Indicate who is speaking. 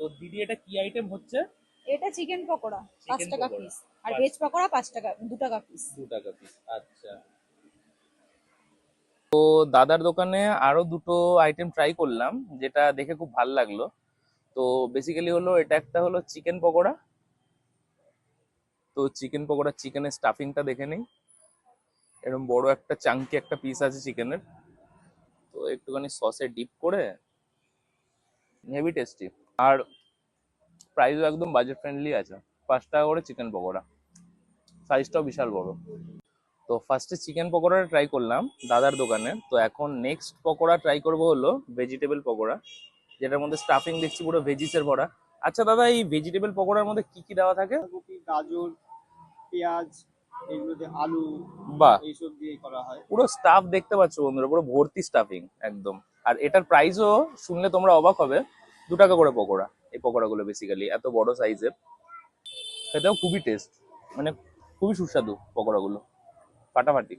Speaker 1: তো দিদি এটা কি আইটেম হচ্ছে?
Speaker 2: এটা চিকেন পকোড়া পাঁচ টাকা পিস আর ভেজ পকোড়া পাঁচ টাকা দু টাকা পিস
Speaker 1: দু টাকা পিস আচ্ছা। তো দাদার দোকানে আরও দুটো আইটেম ট্রাই করলাম যেটা দেখে খুব ভালো লাগল। তো বেসিক্যালি হলো এটা একটা হলো চিকেন পকোড়া। তো চিকেন পকোড়া চিকেনের স্টাফিংটা দেখে নেই। এরকম বড় একটা চাঙ্কি একটা পিস আছে চিকেনের তো একটুখানি সসে ডিপ করে হেভি টেস্টি আর প্রাইসও একদম বাজেট ফ্রেন্ডলি আছে। পাঁচ টাকা করে চিকেন পকোড়া। সাইজটাও বিশাল বড়। তো ফার্স্টে চিকেন পকোড়াটা ট্রাই করলাম দাদার দোকানে। তো এখন নেক্সট পকোড়া ট্রাই করব হলো ভেজিটেবল পকোড়া। যেটার মধ্যে স্টাফিং দেখছি পুরো ভেজিসের ভরা। আচ্ছা দাদা এই ভেজিটেবল পকোড়ার মধ্যে কি কি দেওয়া থাকে?
Speaker 3: গাজর পেঁয়াজ এগুলোতে আলু
Speaker 1: বাহ!
Speaker 3: এইসব দিয়ে করা হয়।
Speaker 1: পুরো স্টাফ দেখতে পাচ্ছ বন্ধুরা পুরো ভর্তি স্টাফিং একদম। আর এটার প্রাইসও শুনলে তোমরা অবাক হবে। দু টাকা করে পকোড়া, এই পকোড়াগুলো বেসিক্যালি এত বড় সাইজের খেতেও খুবই টেস্ট মানে খুবই সুস্বাদু পকোড়াগুলো, ফাটাফাটি।